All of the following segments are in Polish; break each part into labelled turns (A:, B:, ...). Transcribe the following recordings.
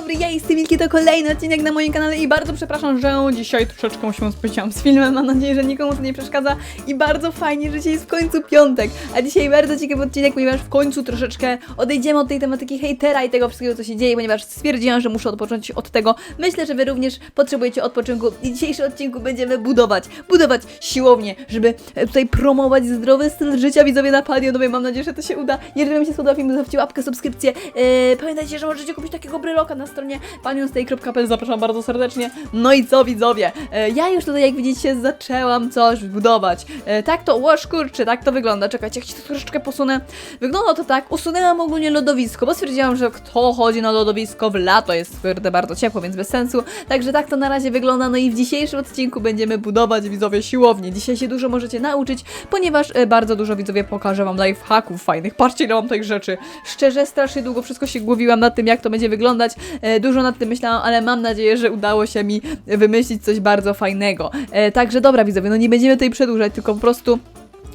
A: dobry, ja jestem Milki, to kolejny odcinek na moim kanale i bardzo przepraszam, że dzisiaj troszeczkę się spóźniłam z filmem, mam nadzieję, że nikomu to nie przeszkadza i bardzo fajnie, że dzisiaj jest w końcu piątek, a dzisiaj bardzo ciekawy odcinek, ponieważ w końcu troszeczkę odejdziemy od tej tematyki hejtera i tego wszystkiego, co się dzieje, ponieważ stwierdziłam, że muszę odpocząć od tego, myślę, że Wy również potrzebujecie odpoczynku i w dzisiejszym odcinku będziemy budować, budować siłownię, żeby e, tutaj promować zdrowy styl życia, widzowie na palionowej, mam nadzieję, że to się uda, jeżeli Wam się spodobał film, zostawcie łapkę, subskrypcję, e, pamiętajcie, że możecie kupić takiego bryloka na stronie paniostay.pl, zapraszam bardzo serdecznie. No i co widzowie, e, ja już tutaj jak widzicie zaczęłam coś budować. E, tak to, łoż kurczę, tak to wygląda. Czekajcie, jak się to troszeczkę posunę. Wygląda to tak, usunęłam ogólnie lodowisko, bo stwierdziłam, że kto chodzi na lodowisko w lato, jest kurde bardzo ciepło, więc bez sensu. Także tak to na razie wygląda, no i w dzisiejszym odcinku będziemy budować widzowie siłownię. Dzisiaj się dużo możecie nauczyć, ponieważ e, bardzo dużo widzowie pokażę wam lifehacków fajnych. Patrzcie ile mam tych rzeczy. Szczerze, strasznie długo wszystko się głowiłam nad tym, jak to będzie wyglądać. E, Dużo nad tym myślałam, ale mam nadzieję, że udało się mi wymyślić coś bardzo fajnego. E, Także dobra widzowie, no nie będziemy tutaj przedłużać, tylko po prostu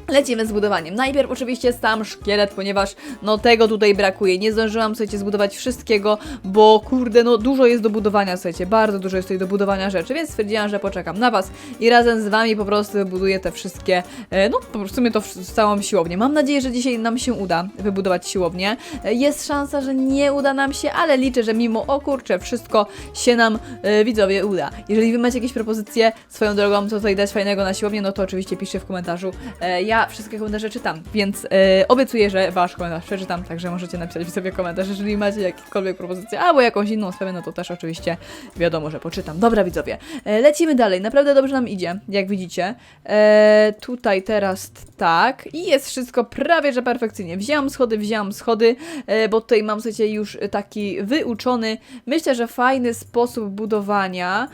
A: Lecimy z budowaniem. Najpierw oczywiście sam szkielet, ponieważ no tego tutaj brakuje. Nie zdążyłam, słuchajcie, zbudować wszystkiego, bo kurde, no dużo jest do budowania, słuchajcie, bardzo dużo jest tutaj do budowania rzeczy, więc stwierdziłam, że poczekam na Was i razem z Wami po prostu wybuduję te wszystkie, e, no po prostu mnie to w- całą siłownię. Mam nadzieję, że dzisiaj nam się uda wybudować siłownię. E, Jest szansa, że nie uda nam się, ale liczę, że mimo, o kurczę, wszystko się nam, e, widzowie, uda. Jeżeli Wy macie jakieś propozycje swoją drogą, co tutaj dać fajnego na siłownię, no to oczywiście piszcie w komentarzu. Ja wszystkie komentarze czytam, więc e, obiecuję, że Wasz komentarz przeczytam, także możecie napisać sobie komentarz, jeżeli macie jakiekolwiek propozycje, albo jakąś inną sprawę, no to też oczywiście wiadomo, że poczytam. Dobra, widzowie, e, lecimy dalej. Naprawdę dobrze nam idzie, jak widzicie. E, tutaj teraz tak i jest wszystko prawie, że perfekcyjnie. Wzięłam schody, wzięłam schody, bo tutaj mam, słuchajcie, już taki wyuczony, myślę, że fajny sposób budowania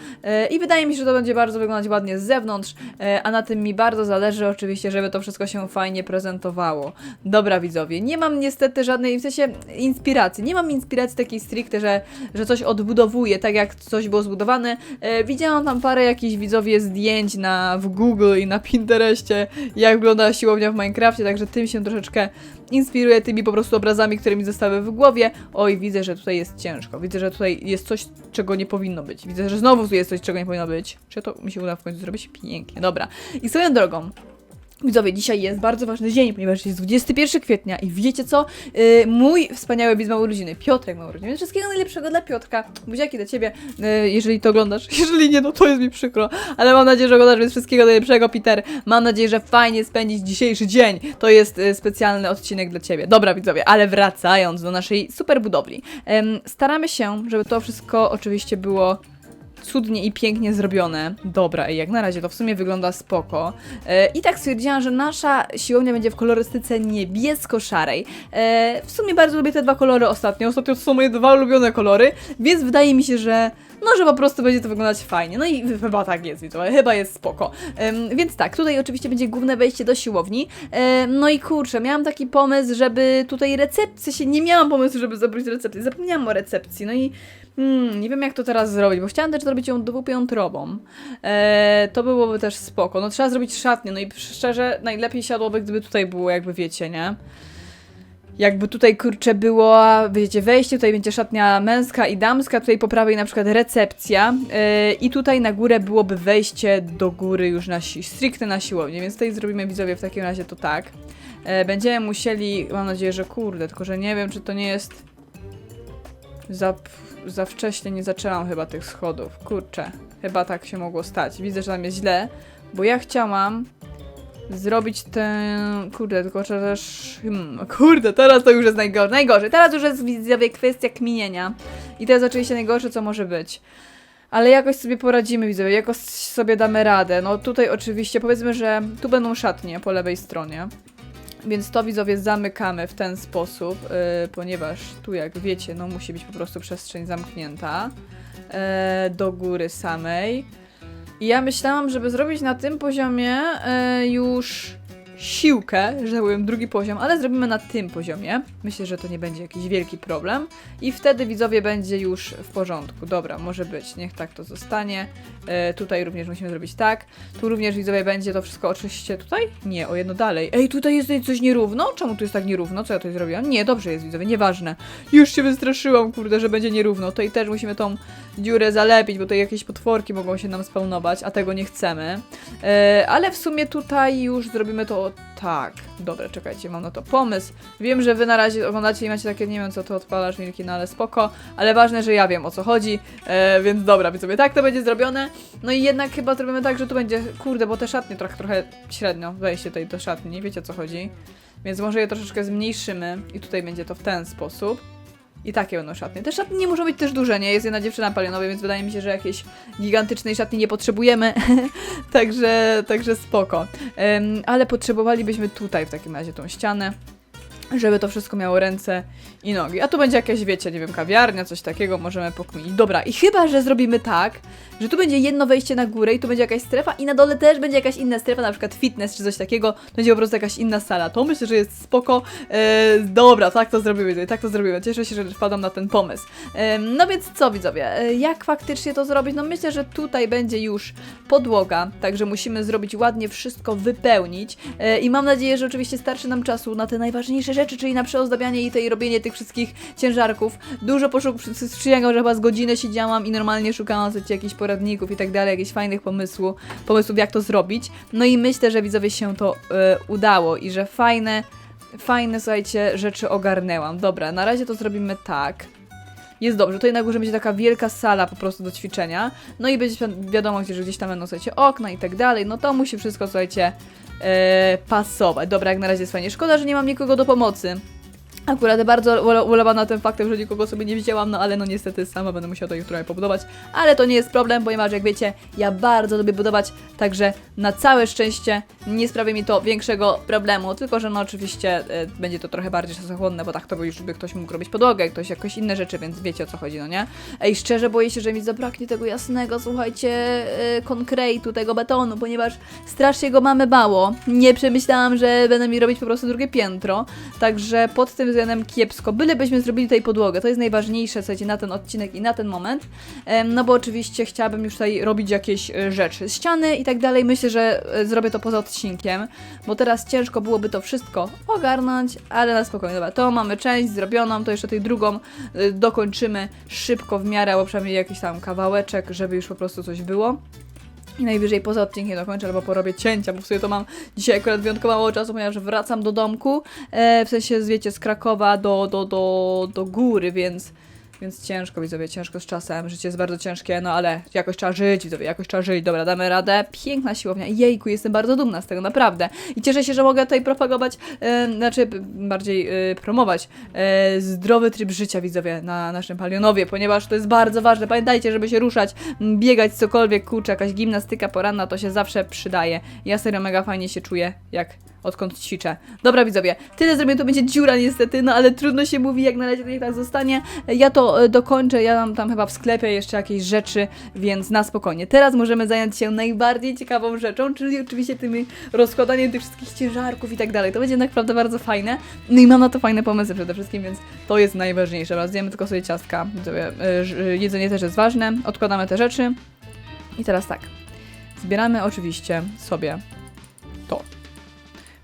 A: i wydaje mi się, że to będzie bardzo wyglądać ładnie z zewnątrz, a na tym mi bardzo zależy oczywiście, żeby to wszystko się fajnie prezentowało. Dobra, widzowie, nie mam niestety żadnej, w sensie inspiracji, nie mam inspiracji takiej stricte, że, że coś odbudowuję, tak jak coś było zbudowane. E, widziałam tam parę jakichś widzowie zdjęć na, w Google i na Pinterestie, jak wygląda siłownia w Minecrafcie, także tym się troszeczkę inspiruję tymi po prostu obrazami, które mi zostały w głowie. Oj, widzę, że tutaj jest ciężko. Widzę, że tutaj jest coś, czego nie powinno być. Widzę, że znowu tu jest coś, czego nie powinno być. Czy to mi się uda w końcu zrobić? Pięknie, dobra. I swoją drogą, Widzowie, dzisiaj jest bardzo ważny dzień, ponieważ jest 21 kwietnia i wiecie co? Yy, mój wspaniały widz ma urodziny, Piotrek ma urodziny, więc wszystkiego najlepszego dla Piotrka. Buziaki dla Ciebie, yy, jeżeli to oglądasz. Jeżeli nie, no to jest mi przykro, ale mam nadzieję, że oglądasz, więc wszystkiego najlepszego, Peter. Mam nadzieję, że fajnie spędzić dzisiejszy dzień. To jest yy, specjalny odcinek dla Ciebie. Dobra, widzowie, ale wracając do naszej super budowli. Ym, staramy się, żeby to wszystko oczywiście było cudnie i pięknie zrobione. Dobra, ej, jak na razie to w sumie wygląda spoko. E, I tak stwierdziłam, że nasza siłownia będzie w kolorystyce niebiesko-szarej. E, w sumie bardzo lubię te dwa kolory ostatnio. Ostatnio to są moje dwa ulubione kolory, więc wydaje mi się, że no, że po prostu będzie to wyglądać fajnie. No i chyba tak jest, widzowie, chyba jest spoko. Więc tak, tutaj oczywiście będzie główne wejście do siłowni. No i kurczę, miałam taki pomysł, żeby tutaj recepcję się, nie miałam pomysłu, żeby zrobić recepcję, zapomniałam o recepcji, no i Hmm, nie wiem jak to teraz zrobić, bo chciałam też zrobić ją dwupiętrową. Eee, to byłoby też spoko. No trzeba zrobić szatnię, no i szczerze najlepiej siadłoby, gdyby tutaj było, jakby wiecie, nie? Jakby tutaj kurczę było, wiecie, wejście, tutaj będzie szatnia męska i damska, tutaj po prawej na przykład recepcja eee, i tutaj na górę byłoby wejście do góry już na stricte na siłownię, więc tutaj zrobimy widzowie w takim razie to tak. Eee, będziemy musieli, mam nadzieję, że kurde, tylko że nie wiem, czy to nie jest za, za wcześnie nie zaczęłam chyba tych schodów. Kurczę, chyba tak się mogło stać. Widzę, że tam jest źle, bo ja chciałam zrobić ten... Kurde, tylko że też... Hmm, kurde, teraz to już jest najgorzej. Najgorzej. Teraz już jest widzowie kwestia kminienia. I to jest oczywiście najgorsze, co może być. Ale jakoś sobie poradzimy, widzowie, jakoś sobie damy radę. No tutaj oczywiście, powiedzmy, że tu będą szatnie po lewej stronie. Więc to widzowie zamykamy w ten sposób, yy, ponieważ tu jak wiecie, no musi być po prostu przestrzeń zamknięta yy, do góry samej. I ja myślałam, żeby zrobić na tym poziomie yy, już siłkę, że tak powiem, drugi poziom, ale zrobimy na tym poziomie. Myślę, że to nie będzie jakiś wielki problem. I wtedy widzowie będzie już w porządku. Dobra, może być, niech tak to zostanie. E, tutaj również musimy zrobić tak. Tu również widzowie będzie to wszystko oczywiście tutaj? Nie, o jedno dalej. Ej, tutaj jest coś nierówno? Czemu tu jest tak nierówno? Co ja tutaj zrobiłam? Nie, dobrze jest widzowie, nieważne. Już się wystraszyłam, kurde, że będzie nierówno. Tutaj też musimy tą dziurę zalepić, bo tutaj jakieś potworki mogą się nam spełnować, a tego nie chcemy. E, ale w sumie tutaj już zrobimy to tak. Dobra, czekajcie, mam na to pomysł. Wiem, że wy na razie oglądacie i macie takie, nie wiem co to odpalasz, Milki, no ale spoko. Ale ważne, że ja wiem o co chodzi, e, więc dobra, więc sobie tak to będzie zrobione. No i jednak chyba zrobimy tak, że tu będzie, kurde, bo te szatnie trochę, trochę średnio, wejście tutaj do szatni, wiecie o co chodzi. Więc może je troszeczkę zmniejszymy i tutaj będzie to w ten sposób. I takie będą szatnie. Te szatnie nie muszą być też duże, nie? Jest jedna dziewczyna palionowa, więc wydaje mi się, że jakiejś gigantycznej szatni nie potrzebujemy. także, także spoko. Em, ale potrzebowalibyśmy tutaj w takim razie tą ścianę żeby to wszystko miało ręce i nogi. A tu będzie jakaś, wiecie, nie wiem, kawiarnia, coś takiego, możemy pokminić. Dobra, i chyba, że zrobimy tak, że tu będzie jedno wejście na górę i tu będzie jakaś strefa i na dole też będzie jakaś inna strefa, na przykład fitness czy coś takiego, będzie po prostu jakaś inna sala. To myślę, że jest spoko. E, dobra, tak to zrobimy, tak to zrobimy. Cieszę się, że wpadam na ten pomysł. E, no więc co, widzowie, e, jak faktycznie to zrobić? No myślę, że tutaj będzie już podłoga, także musimy zrobić ładnie wszystko, wypełnić e, i mam nadzieję, że oczywiście starczy nam czasu na te najważniejsze rzeczy, czyli na przeozdabianie i tej robienie tych wszystkich ciężarków. Dużo poszuk, przysięgam, że chyba z godzinę siedziałam i normalnie szukałam sobie jakichś poradników i tak dalej, jakichś fajnych pomysłów, pomysłów jak to zrobić. No i myślę, że widzowie się to e, udało i że fajne, fajne, słuchajcie, rzeczy ogarnęłam. Dobra, na razie to zrobimy tak. Jest dobrze, tutaj na górze będzie taka wielka sala po prostu do ćwiczenia. No i będzie wi- wiadomo, że gdzieś tam będą, słuchajcie, okna i tak dalej. No to musi wszystko, słuchajcie, e, pasować. Dobra, jak na razie jest fajnie. Szkoda, że nie mam nikogo do pomocy. Akurat bardzo ule- ulewa na tym faktem, że nikogo sobie nie wzięłam, no ale no niestety sama będę musiała to ich trochę pobudować. Ale to nie jest problem, ponieważ jak wiecie, ja bardzo lubię budować, także na całe szczęście nie sprawi mi to większego problemu, tylko że no oczywiście e, będzie to trochę bardziej czasochłonne, bo tak to już by ktoś mógł robić podłogę, ktoś jakoś inne rzeczy, więc wiecie o co chodzi, no nie? Ej, szczerze boję się, że mi zabraknie tego jasnego, słuchajcie, e, konkretu, tego betonu, ponieważ strasznie go mamy mało. Nie przemyślałam, że będę mi robić po prostu drugie piętro, także pod tym względem kiepsko. Bylebyśmy zrobili tutaj podłogę, to jest najważniejsze, słuchajcie, na ten odcinek i na ten moment, no bo oczywiście chciałabym już tutaj robić jakieś e, rzeczy. Ściany i tak dalej, myślę, że e, zrobię to poza odcinkiem, bo teraz ciężko byłoby to wszystko ogarnąć, ale na spokojnie, dobra, to mamy część zrobioną, to jeszcze tej drugą e, dokończymy szybko w miarę, albo przynajmniej jakiś tam kawałeczek, żeby już po prostu coś było. I najwyżej poza odcinkiem dokończę albo porobię cięcia, bo w sumie to mam dzisiaj akurat wyjątkowo mało czasu, ponieważ wracam do domku, e, w sensie, wiecie, z Krakowa do, do, do, do góry, więc, więc ciężko, widzowie, ciężko z czasem, życie jest bardzo ciężkie, no ale jakoś trzeba żyć, widzowie, jakoś trzeba żyć, dobra, damy radę, piękna siłownia, jejku, jestem bardzo dumna z tego, naprawdę. I cieszę się, że mogę tutaj propagować, znaczy bardziej e, promować e, zdrowy tryb życia, widzowie, na naszym Palionowie, ponieważ to jest bardzo ważne, pamiętajcie, żeby się ruszać, biegać, cokolwiek, kurczę, jakaś gimnastyka poranna, to się zawsze przydaje. Ja serio mega fajnie się czuję, jak odkąd ćwiczę. Dobra widzowie, tyle zrobię, to będzie dziura niestety, no ale trudno się mówi, jak na razie niech tak zostanie. Ja to e, dokończę, ja mam tam chyba w sklepie jeszcze jakieś rzeczy, więc na spokojnie. Teraz możemy zająć się najbardziej ciekawą rzeczą, czyli oczywiście tymi rozkładaniem tych wszystkich ciężarków i tak dalej. To będzie naprawdę bardzo fajne. No i mam na to fajne pomysły przede wszystkim, więc to jest najważniejsze. Raz zjemy tylko sobie ciastka. Widzowie, e, ż- jedzenie też jest ważne. Odkładamy te rzeczy. I teraz tak. Zbieramy oczywiście sobie.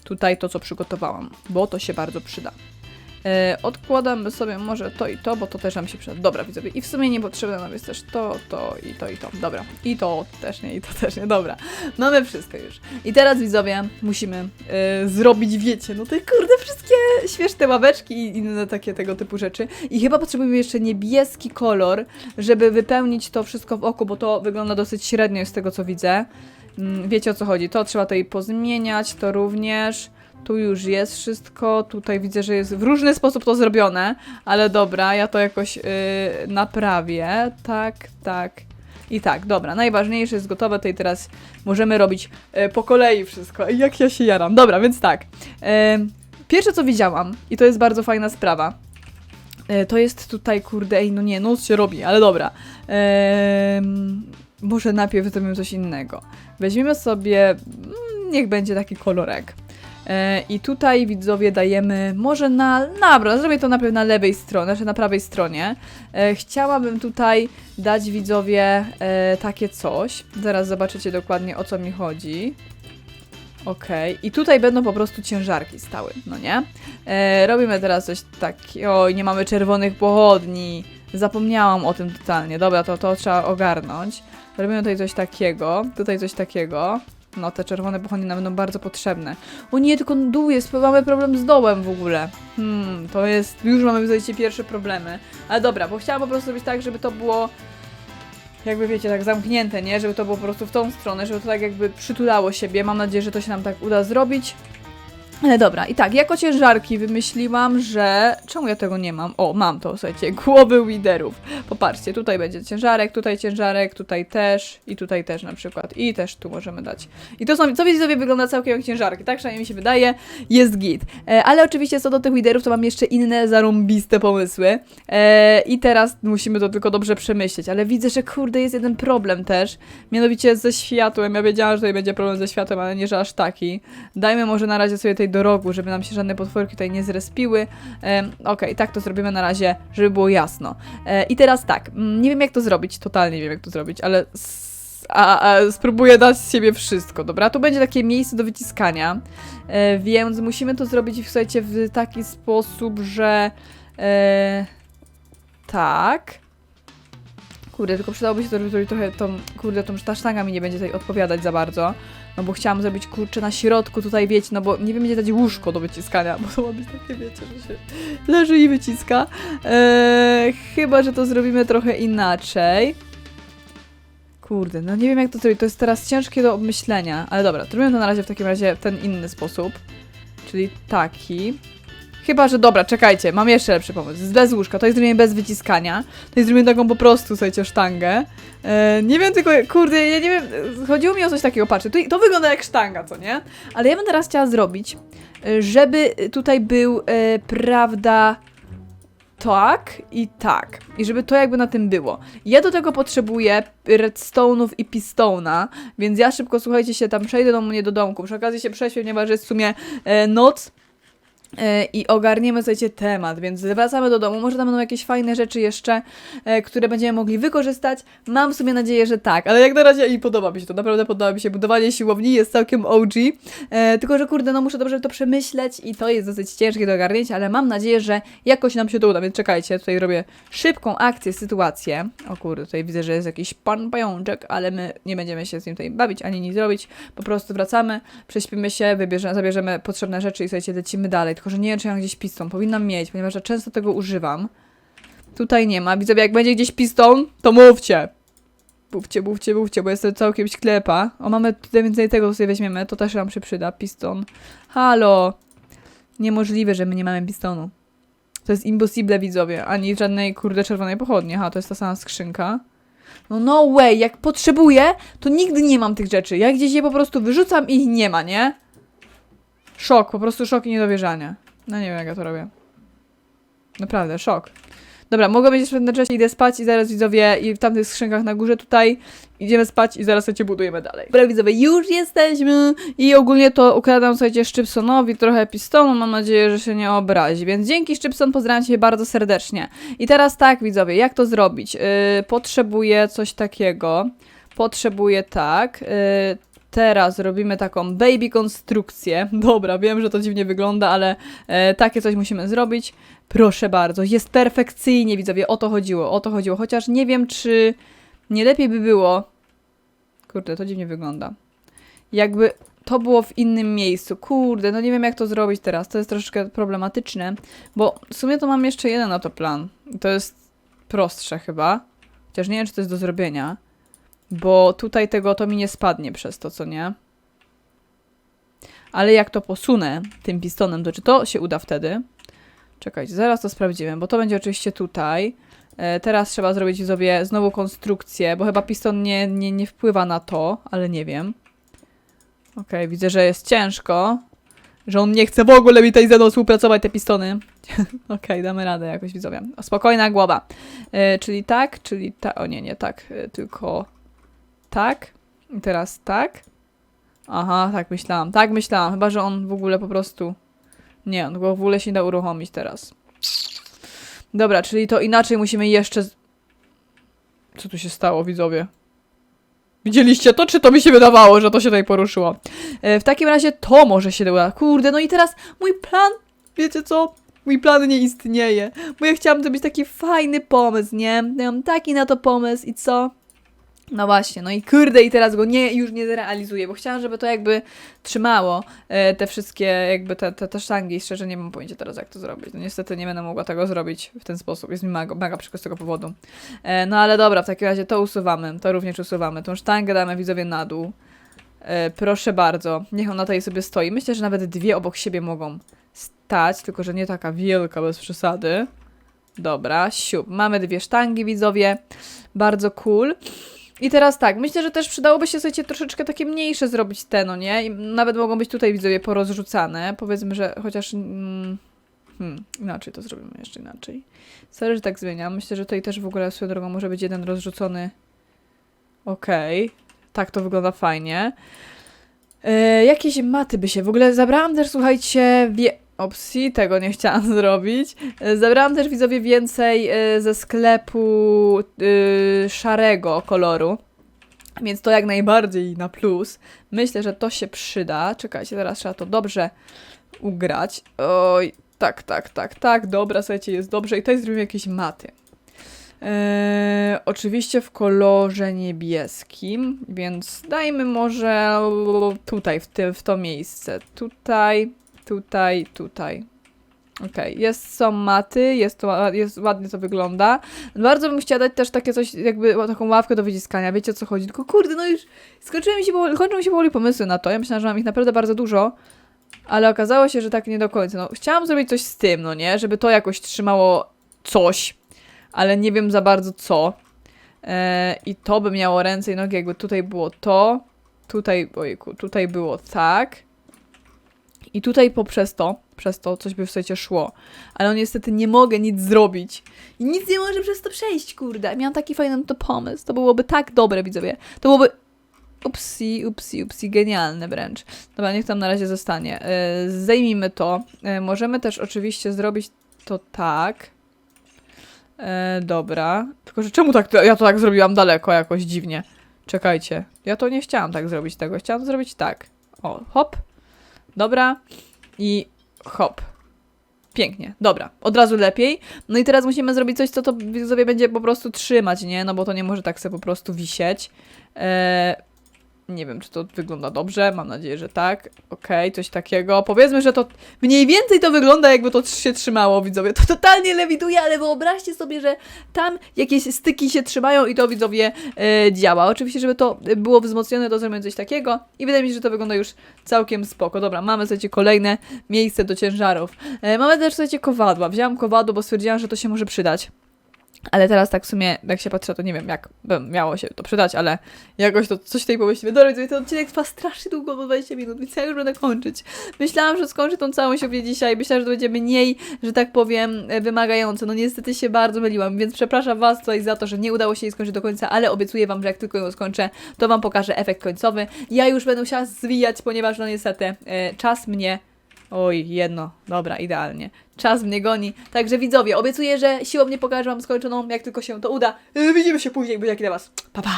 A: Tutaj to, co przygotowałam, bo to się bardzo przyda. E, odkładamy sobie może to i to, bo to też nam się przyda. Dobra, widzowie. I w sumie niepotrzebne nam jest też to, to i to i to. Dobra. I to też nie, i to też nie. Dobra. Mamy wszystko już. I teraz, widzowie, musimy e, zrobić, wiecie, no te kurde, wszystkie śmieszne ławeczki i inne takie tego typu rzeczy. I chyba potrzebujemy jeszcze niebieski kolor, żeby wypełnić to wszystko w oku, bo to wygląda dosyć średnio z tego, co widzę. Mm, Wiecie o co chodzi. To trzeba tutaj pozmieniać, to również. Tu już jest wszystko. Tutaj widzę, że jest w różny sposób to zrobione, ale dobra, ja to jakoś yy, naprawię. Tak, tak. I tak, dobra, najważniejsze jest gotowe, tutaj teraz możemy robić e, po kolei wszystko. Jak ja się jaram. Dobra, więc tak. E, pierwsze co widziałam, i to jest bardzo fajna sprawa, e, to jest tutaj, kurde, ej, no nie, noc się robi, ale dobra. Em, może najpierw zrobimy coś innego. Weźmiemy sobie, mm, niech będzie taki kolorek. E, I tutaj widzowie dajemy może na. Dobra, zrobię to najpierw na lewej stronie, znaczy na prawej stronie. E, chciałabym tutaj dać widzowie e, takie coś. Zaraz zobaczycie dokładnie o co mi chodzi. Okej, i tutaj będą po prostu ciężarki stały, no nie? Robimy teraz coś takiego. Oj, nie mamy czerwonych pochodni. Zapomniałam o tym totalnie. Dobra, to, to trzeba ogarnąć. Robimy tutaj coś takiego, tutaj coś takiego. No, te czerwone pochodnie nam będą bardzo potrzebne. O nie, tylko dół jest, mamy problem z dołem w ogóle. Hmm, to jest, już mamy widzicie pierwsze problemy. Ale dobra, bo chciałam po prostu zrobić tak, żeby to było jakby wiecie, tak zamknięte, nie? Żeby to było po prostu w tą stronę, żeby to tak jakby przytulało siebie. Mam nadzieję, że to się nam tak uda zrobić. Ale dobra, i tak, jako ciężarki wymyśliłam, że... Czemu ja tego nie mam? O, mam to, słuchajcie, głowy widerów. Popatrzcie, tutaj będzie ciężarek, tutaj ciężarek, tutaj też i tutaj też na przykład. I też tu możemy dać. I to są, co wiecie sobie wygląda całkiem jak ciężarki, tak przynajmniej mi się wydaje, jest git. E, ale oczywiście co do tych widerów, to mam jeszcze inne zarąbiste pomysły. E, I teraz musimy to tylko dobrze przemyśleć, ale widzę, że kurde, jest jeden problem też, mianowicie ze światłem. Ja wiedziałam, że tutaj będzie problem ze światłem, ale nie, że aż taki. Dajmy może na razie sobie tej do rogu, żeby nam się żadne potworki tutaj nie zrespiły. E, Okej, tak to zrobimy na razie, żeby było jasno. E, I teraz tak, mm, nie wiem jak to zrobić, totalnie nie wiem jak to zrobić, ale a, a, spróbuję dać z siebie wszystko, dobra? Tu będzie takie miejsce do wyciskania, e, więc musimy to zrobić, słuchajcie, w taki sposób, że e, tak. Kurde, tylko przydałoby się to zrobić trochę tą, kurde, tą, ta sztanga mi nie będzie tutaj odpowiadać za bardzo. No bo chciałam zrobić kurczę na środku tutaj, wiecie, no bo nie wiem, gdzie dać łóżko do wyciskania, bo to ma być takie, wiecie, że się leży i wyciska. Eee, chyba, że to zrobimy trochę inaczej. Kurde, no nie wiem jak to zrobić, to jest teraz ciężkie do obmyślenia, ale dobra, zrobimy to na razie w takim razie w ten inny sposób, czyli taki. Chyba, że dobra, czekajcie, mam jeszcze lepszy pomysł. Z- Bez łóżka, to jest zrobimy bez wyciskania. To jest zrobimy taką po prostu, słuchajcie, sztangę. E, nie wiem tylko, kurde, ja nie wiem, e, chodziło mi o coś takiego, patrzcie, to, to wygląda jak sztanga, co nie? Ale ja bym teraz chciała zrobić, e, żeby tutaj był, e, prawda, tak i tak. I żeby to jakby na tym było. Ja do tego potrzebuję redstone'ów i pistona, więc ja szybko, słuchajcie, się tam przejdę do mnie do domku. Przy okazji się prześpię, ponieważ jest w sumie e, noc. E, I ogarniemy, słuchajcie, temat, więc wracamy do domu. Może tam będą jakieś fajne rzeczy jeszcze, e, które będziemy mogli wykorzystać. Mam w sumie nadzieję, że tak, ale jak na razie i podoba mi się to, naprawdę podoba mi się. Budowanie siłowni jest całkiem OG, e, tylko że kurde, no muszę dobrze to przemyśleć i to jest dosyć ciężkie do ogarnięcia, ale mam nadzieję, że jakoś nam się to uda, więc czekajcie, tutaj robię szybką akcję, sytuację. O kurde, tutaj widzę, że jest jakiś pan pajączek, ale my nie będziemy się z nim tutaj bawić, ani nic zrobić, po prostu wracamy, prześpimy się, zabierzemy potrzebne rzeczy i słuchajcie, lecimy dalej, tylko że nie wiem, czy gdzieś piston, powinnam mieć, ponieważ ja często tego używam. Tutaj nie ma, widzowie, jak będzie gdzieś piston, to mówcie. Mówcie, mówcie, mówcie, bo jestem całkiem sklepa. O, mamy tutaj więcej tego, co sobie weźmiemy, to też nam się przyda, piston. Halo! Niemożliwe, że my nie mamy pistonu. To jest impossible, widzowie, ani żadnej, kurde, czerwonej pochodni. Aha, to jest ta sama skrzynka. No no way, jak potrzebuję, to nigdy nie mam tych rzeczy. Ja gdzieś je po prostu wyrzucam i ich nie ma, nie? Szok, po prostu szok i niedowierzanie. No nie wiem, jak ja to robię. Naprawdę, szok. Dobra, mogę być jeszcze międzyczasie, idę spać i zaraz widzowie i w tamtych skrzynkach na górze tutaj idziemy spać i zaraz sobie budujemy dalej. Dobra widzowie, już jesteśmy i ogólnie to ukradam słuchajcie Szczypsonowi trochę pistonu, mam nadzieję, że się nie obrazi, więc dzięki Szczypson, pozdrawiam Cię bardzo serdecznie. I teraz tak widzowie, jak to zrobić? Yy, potrzebuję coś takiego, potrzebuję tak, yy, Teraz robimy taką baby konstrukcję. Dobra, wiem, że to dziwnie wygląda, ale e, takie coś musimy zrobić. Proszę bardzo, jest perfekcyjnie, widzowie, o to chodziło, o to chodziło. Chociaż nie wiem, czy nie lepiej by było. Kurde, to dziwnie wygląda. Jakby to było w innym miejscu. Kurde, no nie wiem, jak to zrobić teraz. To jest troszeczkę problematyczne, bo w sumie to mam jeszcze jeden na to plan. To jest prostsze chyba. Chociaż nie wiem, czy to jest do zrobienia. Bo tutaj tego to mi nie spadnie przez to, co nie? Ale jak to posunę tym pistonem, to czy to się uda wtedy? Czekajcie, zaraz to sprawdzimy, bo to będzie oczywiście tutaj. E, teraz trzeba zrobić sobie znowu konstrukcję, bo chyba piston nie, nie, nie wpływa na to, ale nie wiem. Okej, widzę, że jest ciężko. Że on nie chce w ogóle mi tutaj ze mną współpracować, te pistony. Okej, damy radę jakoś, widzowie. O, Spokojna głowa. E, czyli tak, czyli tak. O nie, nie tak, e, tylko tak. I teraz tak. Aha, tak myślałam. Tak myślałam. Chyba, że on w ogóle po prostu... Nie, on go w ogóle się nie da uruchomić teraz. Dobra, czyli to inaczej musimy jeszcze... Co tu się stało, widzowie? Widzieliście to, czy to mi się wydawało, że to się tutaj poruszyło? E, w takim razie to może się uda. Kurde, no i teraz mój plan... Wiecie co? Mój plan nie istnieje. Bo ja chciałam to być taki fajny pomysł, nie? Ja mam taki na to pomysł i co? No właśnie, no i kurde, i teraz go nie, już nie zrealizuję, bo chciałam, żeby to jakby trzymało e, te wszystkie, jakby te, te, te sztangi. Szczerze nie mam pojęcia teraz, jak to zrobić. No niestety nie będę mogła tego zrobić w ten sposób. Jest mi mega, mega przykro z tego powodu. E, no ale dobra, w takim razie to usuwamy. To również usuwamy. Tą sztangę damy widzowie na dół. E, proszę bardzo, niech ona tutaj sobie stoi. Myślę, że nawet dwie obok siebie mogą stać, tylko że nie taka wielka, bez przesady. Dobra, siup. Mamy dwie sztangi, widzowie. Bardzo cool. I teraz tak, myślę, że też przydałoby się sobie troszeczkę takie mniejsze zrobić te, no nie? I nawet mogą być tutaj, widzowie, porozrzucane. Powiedzmy, że chociaż... Mm, hmm, inaczej to zrobimy, jeszcze inaczej. Sorry, że tak zmieniam. Myślę, że tutaj też w ogóle swoją drogą może być jeden rozrzucony. Okej. Tak to wygląda fajnie. E, jakieś maty by się... W ogóle zabrałam też, słuchajcie, wie... Opcji, tego nie chciałam zrobić. E, Zabrałam też widzowie więcej e, ze sklepu y, szarego koloru. Więc to jak najbardziej na plus. Myślę, że to się przyda. Czekajcie, teraz trzeba to dobrze ugrać. Oj, tak, tak, tak, tak. Dobra, słuchajcie, jest dobrze. I tutaj zrobimy jakieś maty. Eee, oczywiście w kolorze niebieskim, więc dajmy może tutaj, w, tym, w to miejsce. Tutaj, tutaj, tutaj. Okej, jest, są maty, jest, to, jest ładnie to wygląda. Bardzo bym chciała dać też takie coś, jakby taką ławkę do wyciskania, wiecie o co chodzi. Tylko kurde, no już skończyły mi się powoli, kończą mi się powoli pomysły na to. Ja myślałam, że mam ich naprawdę bardzo dużo, ale okazało się, że tak nie do końca. No, chciałam zrobić coś z tym, no nie? Żeby to jakoś trzymało coś, ale nie wiem za bardzo co. E, I to by miało ręce i nogi, jakby tutaj było to, tutaj, ojku, tutaj było tak. I tutaj poprzez to, przez to coś by w słuchajcie szło. Ale niestety nie mogę nic zrobić. I nic nie może przez to przejść, kurde. Miałam taki fajny to pomysł. To byłoby tak dobre, widzowie. To byłoby upsi, upsi, upsi, genialne wręcz. Dobra, niech tam na razie zostanie. Yy, zdejmijmy to. Yy, możemy też oczywiście zrobić to tak. E, dobra. Tylko, że czemu tak, ja to tak zrobiłam daleko jakoś dziwnie. Czekajcie. Ja to nie chciałam tak zrobić tego. Chciałam zrobić tak. O, hop. Dobra. I hop. Pięknie. Dobra. Od razu lepiej. No i teraz musimy zrobić coś, co to sobie będzie po prostu trzymać, nie? No bo to nie może tak sobie po prostu wisieć. E, nie wiem, czy to wygląda dobrze. Mam nadzieję, że tak. Okej, coś takiego. Powiedzmy, że to mniej więcej to wygląda, jakby to się trzymało, widzowie. To totalnie lewituje, ale wyobraźcie sobie, że tam jakieś styki się trzymają i to, widzowie, e, działa. Oczywiście, żeby to było wzmocnione, to zrobimy coś takiego i wydaje mi się, że to wygląda już całkiem spoko. Dobra, mamy, słuchajcie, kolejne miejsce do ciężarów. E, mamy też, słuchajcie, kowadła. Wzięłam kowadło, bo stwierdziłam, że to się może przydać. Ale teraz tak w sumie, jak się patrzę, to nie wiem, jak miało się to przydać, ale jakoś to coś tutaj pomyślimy. Dobra, ten odcinek trwa strasznie długo, bo 20 minut, więc ja już będę kończyć. Myślałam, że skończę tą całą siebie dzisiaj. Myślałam, że to będzie mniej, że tak powiem, e, wymagające. No niestety się bardzo myliłam, więc przepraszam Was tutaj za to, że nie udało się jej skończyć do końca, ale obiecuję Wam, że jak tylko ją skończę, to Wam pokażę efekt końcowy. Ja już będę musiała zwijać, ponieważ no niestety e, czas mnie Oj, jedno. Dobra, idealnie. Czas mnie goni. Także widzowie, obiecuję, że siłą nie pokażę wam skończoną, jak tylko się to uda. Yy, Widzimy się później, buziaki dla was. Pa, pa.